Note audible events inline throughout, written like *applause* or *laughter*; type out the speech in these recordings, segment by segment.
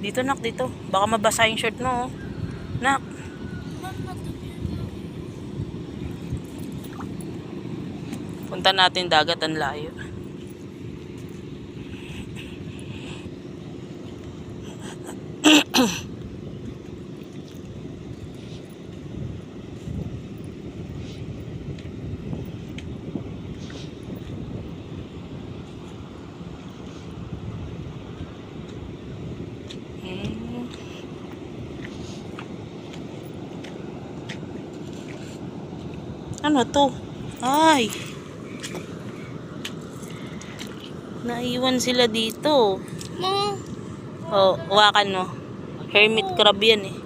Dito, nak, dito. Baka mabasa yung shirt mo, oh. Nak. Punta natin dagat ang layo. Hmm. *clears throat* Ano to? Ay. Naiwan sila dito. Mo. Oh, wakan mo. Hermit crab yan eh.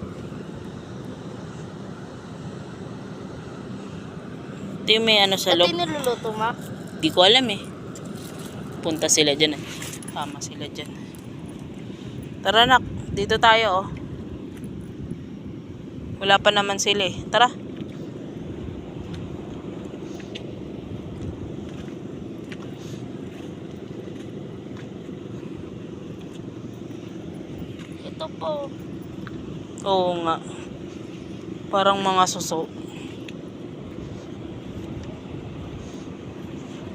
Ito yung may ano sa Ito loob. yung niluluto, ma. Di ko alam eh. Punta sila dyan eh. Tama sila dyan. Tara nak, dito tayo oh. Wala pa naman sila eh. Tara. Ito po. Oo nga. Parang mga suso.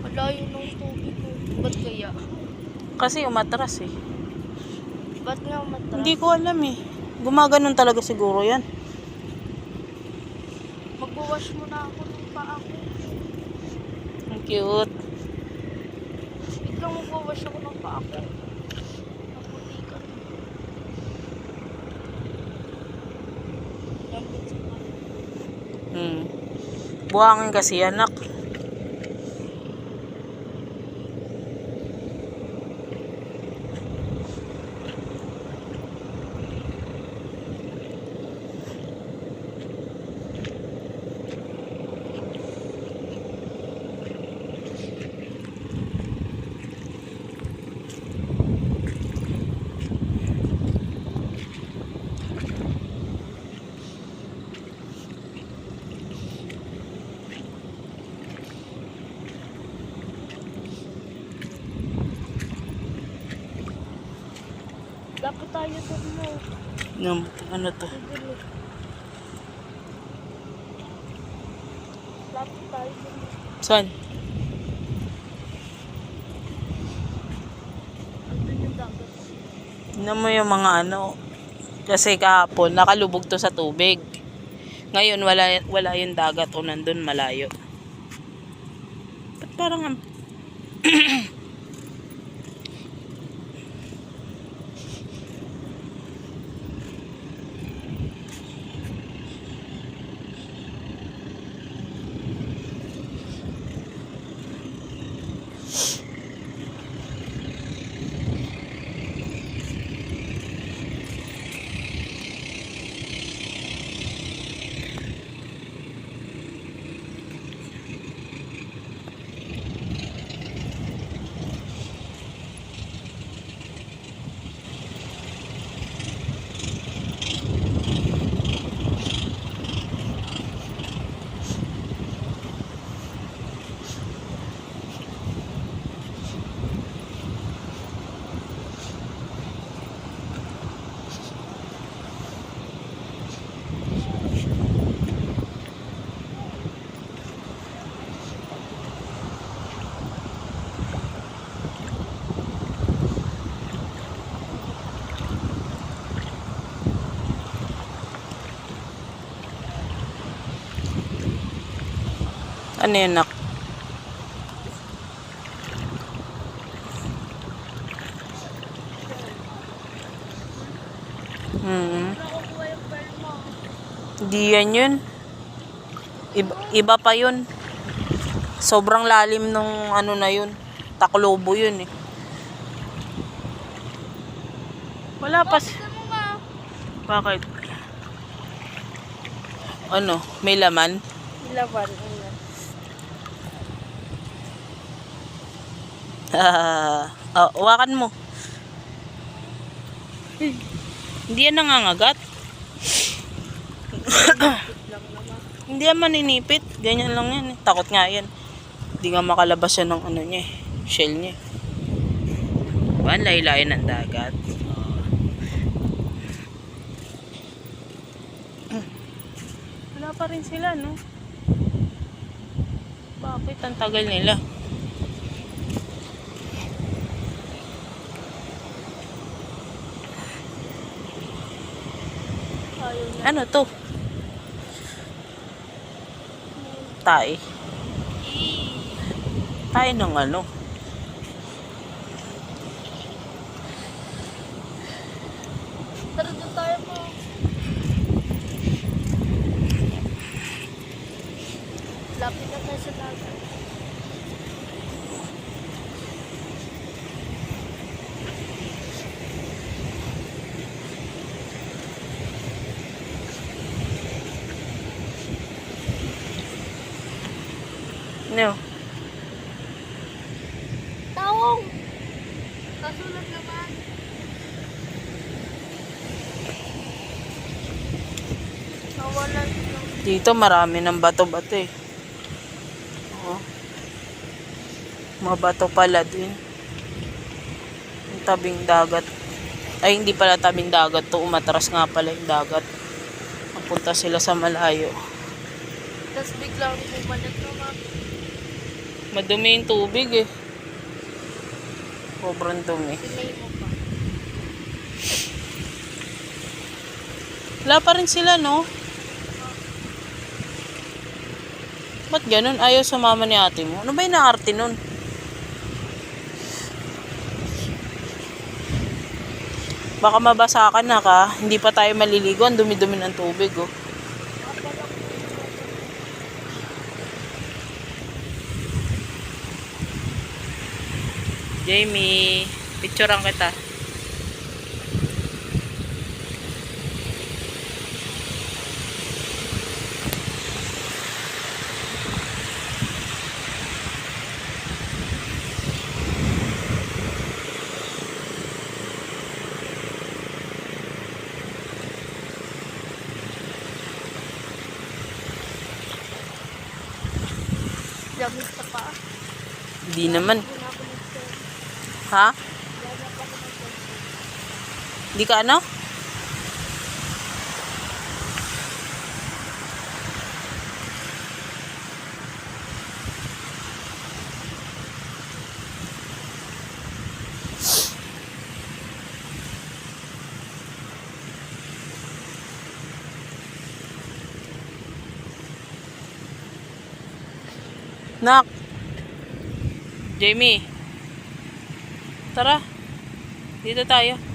Malayo ng tubig ko. Ba't kaya? Kasi umatras eh. Ba't nga matras? Hindi ko alam eh. Gumaganon talaga siguro yan. Magwawash mo na ako ng paa ko. Ang cute. Wait lang magwawash ako ng paa ko. Naputi ka na. Lambot sa paa. Hmm. Buhangin kasi anak. Dapat tayo doon mo. Num, ano to? Dapat tayo doon. Saan? Andun yung dagat. Tingnan mo yung mga ano. Kasi kahapon, nakalubog to sa tubig. Ngayon, wala, wala yung dagat o nandun malayo. Ba't parang ang... *clears throat* Ano yun, nak? Hmm. Yan yun. Iba, iba pa yun. Sobrang lalim nung ano na yun. Taklobo yun eh. Wala pa. Bakit? Ano? May laman? Ilaban. Ano? *laughs* oh, uwakan mo. Hindi yan nangangagat. *coughs* Hindi yan maninipit. Ganyan lang yan. Eh. Takot nga yan. Hindi nga makalabas yan ng ano niya. Eh. Shell niya. Ba, lahilayan ng dagat. Wala pa rin sila, no? Bakit ang tagal nila? Ano to? Tay. Tay ng ano? Tara doon tayo po. Lapit na tayo sa dagat. No. Tawong! Kasunod naman. Nawalan. Dito marami ng bato-bato eh. Oo. Mga bato pala din. Yung tabing dagat. Ay, hindi pala tabing dagat to. Umatras nga pala yung dagat. Napunta sila sa malayo. Tapos biglang bumalik naman. Madumi yung tubig eh. Sobrang dumi. Wala pa rin sila, no? Ba't ganun? Ayaw sumama ni ate mo. Ano ba yung naarte nun? Baka mabasa ka na ka. Hindi pa tayo maliligo. Ang dumi-dumi ng tubig, oh. Jamie, picturean kita. Pa. Hindi naman. Hindi na ako nag-send. Ha? Wala na pa ako nag-send. Hindi ka ano? Nak. Jamie. Tara. Dito tayo.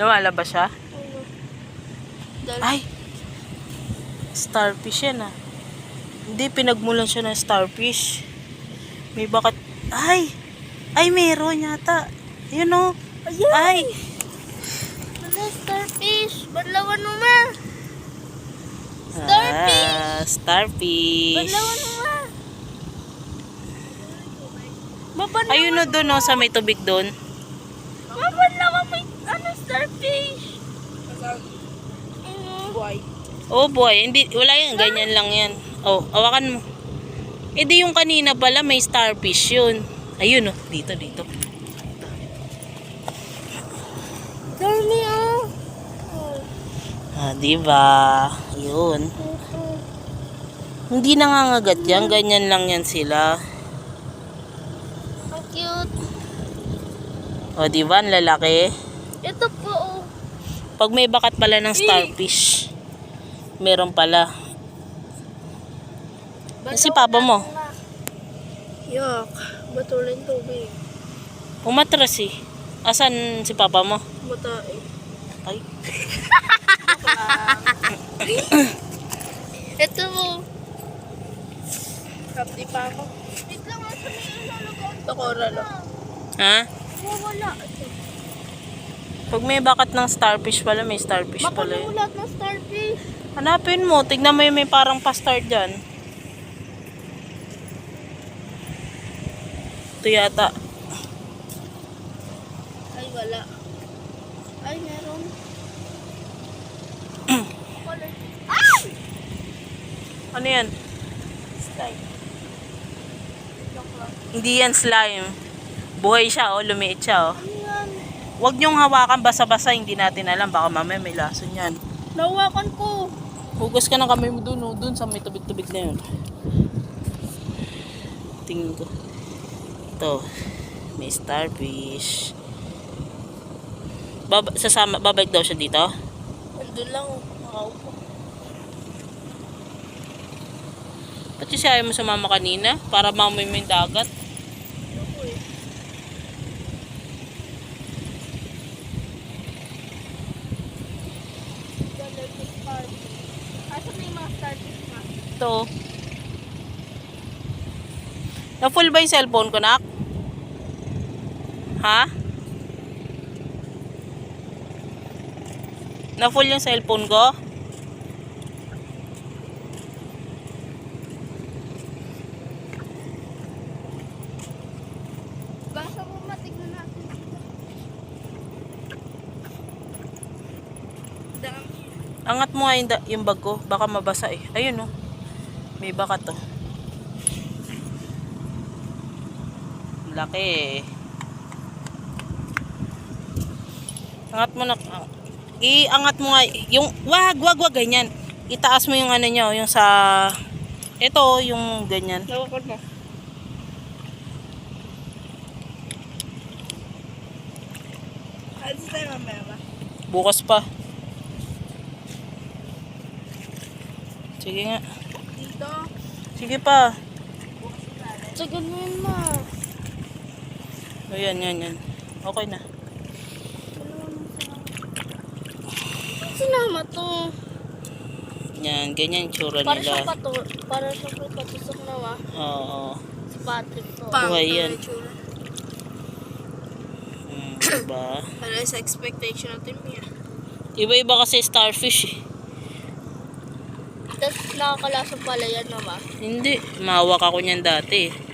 Lumalabas siya? Oo. Dahil Ay! Starfish yan ah. Hindi, pinagmulan siya ng starfish. May bakat... Ay! Ay, meron yata. Yun oh. Ayan! Ay! Wala, starfish! Banlawan mo ma! Starfish! Ah, starfish. Banlawan mo ma! Ayun o doon oh, sa may tubig doon. Mabanlawan mo yung ano, starfish! Ano? Oh boy, hindi, wala yan, ganyan lang yan. Oh, awakan mo. Eh di yung kanina pala may starfish yun. Ayun oh, dito, dito. Ah! Oh. Ah, di ba? Yun. Hindi nangangagat yan, ganyan lang yan sila. Ang cute! O, di ba? Ang lalaki. Ito oh! Pag may bakat pala ng starfish, meron pala. Si papa mo. Yak, batulin tubig. Umatras eh. Asan si papa mo? Buta eh. Ay. Ito mo. Kapti pa ako. Wait lang, asa may ilalagay? Ito ko, ralo. Ha? Wala. Pag may bakat ng starfish pala, may starfish Baka pala yun. namulat ng starfish. Hanapin mo. Tignan mo yung may parang pa-start dyan. Ito yata. Ay, wala. Ay, meron. *clears throat* Ay! Ano yan? Lang. Hindi yan slime. Buhay siya, oh. Lumiit siya, oh. Huwag niyong hawakan basa-basa. Hindi natin alam. Baka mamaya may lason yan. Nawakan ko. Hugas ka ng kamay mo dun, oh. Dun sa may tubig-tubig na yun. Tingin ko. Ito. May starfish. Baba, sasama, babalik daw siya dito. Nandun lang. oh. Nakaupo. Ba't yung siya mo sumama kanina? Para mamoy mo yung dagat. Na? Ito. Na full ba yung cellphone ko, nak? Ha? Na full yung cellphone ko? Basta mo matignan natin dito. Dami. Angat mo nga yung, yung bag ko. Baka mabasa eh. Ayun oh. May baka to. Laki eh. Angat mo na. ang- Iangat mo nga. Yung, wag, wag, wag, ganyan. Itaas mo yung ano nyo, yung sa... Ito, yung ganyan. Nawakan mo. Bukas pa. Sige nga. Dito. Sige pa. Sa ganun ma. Ayan, yan, yan. Okay na. Sinama to. Yan, ganyan yung tsura Para nila. pato. Para siyang patusok na ma. Oo. Si Patrick to. Buhay yan. Mm, diba? Ano sa expectation natin Mia? Iba-iba kasi starfish eh. Tapos nakakalasong pala yan mama. Hindi. Mahawak ako niyan dati.